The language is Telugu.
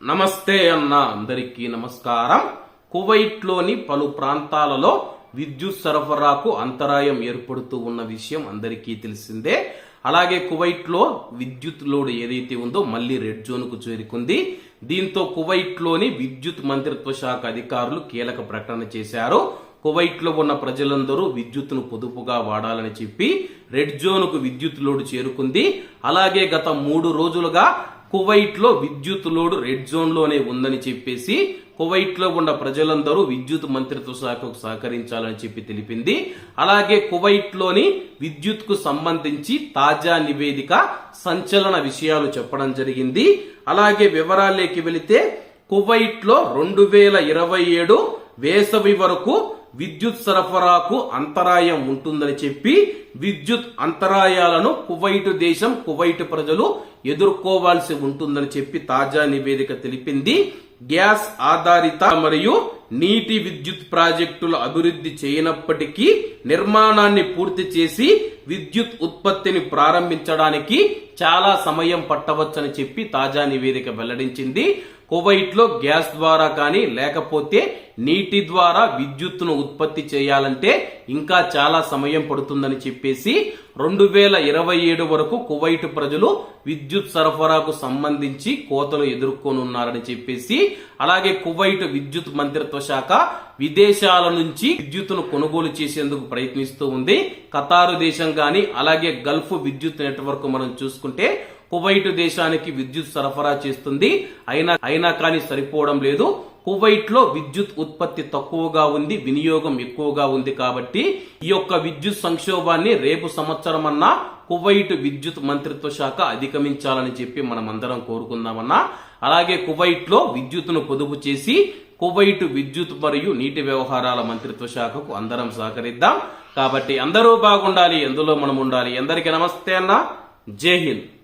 నమస్తే అన్న అందరికీ నమస్కారం. కువైట్లోని పలు ప్రాంతాలలో విద్యుత్ సరఫరాకు అంతరాయం ఏర్పడుతూ ఉన్న విషయం అందరికీ తెలిసిందే. అలాగే కువైట్లో విద్యుత్ లోడ్ ఏదైతే ఉందో మళ్ళీ రెడ్ జోన్కు చేరుకుంది. దీంతో కువైట్లోని విద్యుత్ మంత్రిత్వ శాఖ అధికారులు కీలక ప్రకటన చేశారు. కువైట్లో ఉన్న ప్రజలందరూ విద్యుత్తును పొదుపుగా వాడాలని చెప్పి రెడ్ జోన్కు విద్యుత్ లోడ్ చేరుకుంది. అలాగే గత మూడు రోజులుగా కువైట్లో విద్యుత్ లోడ్ రెడ్ జోన్లోనే ఉందని చెప్పేసి కువైట్లో ఉన్న ప్రజలందరూ విద్యుత్ మంత్రిత్వ శాఖకు సహకరించాలని చెప్పి తెలిపింది. అలాగే కువైట్లోని విద్యుత్కు సంబంధించి తాజా నివేదిక సంచలన విషయాలు చెప్పడం జరిగింది. అలాగే వివరాలేకి వెళితే కువైట్లో రెండు వేల ఇరవై ఏడు వేసవి వరకు విద్యుత్ సరఫరాకు అంతరాయం ఉంటుందని చెప్పి విద్యుత్ అంతరాయాలను కువైట్ దేశం కువైట్ ప్రజలు ఎదుర్కోవాల్సి ఉంటుందని చెప్పి తాజా నివేదిక తెలిపింది. గ్యాస్ ఆధారిత మరియు నీటి విద్యుత్ ప్రాజెక్టుల అభివృద్ధి చేయనప్పటికీ నిర్మాణాన్ని పూర్తి చేసి విద్యుత్ ఉత్పత్తిని ప్రారంభించడానికి చాలా సమయం పట్టవచ్చని చెప్పి తాజా నివేదిక వెల్లడించింది. కువైట్లో గ్యాస్ ద్వారా కానీ లేకపోతే నీటి ద్వారా విద్యుత్తును ఉత్పత్తి చేయాలంటే ఇంకా చాలా సమయం పడుతుందని చెప్పేసి రెండు వేల ఇరవై ఏడు వరకు కువైట్ ప్రజలు విద్యుత్ సరఫరాకు సంబంధించి కోతలు ఎదుర్కొనున్నారని చెప్పేసి అలాగే కువైట్ విద్యుత్ మంత్రిత్వ శాఖ విదేశాల నుంచి విద్యుత్తును కొనుగోలు చేసేందుకు ప్రయత్నిస్తూ ఉంది. ఖతారు దేశం కానీ అలాగే గల్ఫ్ విద్యుత్ నెట్వర్క్ మనం చూసుకుంటే కువైట్ దేశానికి విద్యుత్ సరఫరా చేస్తుంది. అయినా అయినా కానీ సరిపోవడం లేదు. కువైట్లో విద్యుత్ ఉత్పత్తి తక్కువగా ఉంది వినియోగం ఎక్కువగా ఉంది కాబట్టి ఈ యొక్క విద్యుత్ సంక్షోభాన్ని రేపు సంవత్సరం అన్నా కువైట్ విద్యుత్ మంత్రిత్వ శాఖ అధిగమించాలని చెప్పి మనం అందరం కోరుకుందామన్నా. అలాగే కువైట్లో విద్యుత్ను విద్యుత్తును పొదుపు చేసి కువైట్ విద్యుత్ మరియు నీటి వ్యవహారాల మంత్రిత్వ శాఖకు అందరం సహకరిద్దాం. కాబట్టి అందరూ బాగుండాలి ఎందులో మనం ఉండాలి అందరికీ నమస్తే అన్న. జై హింద్.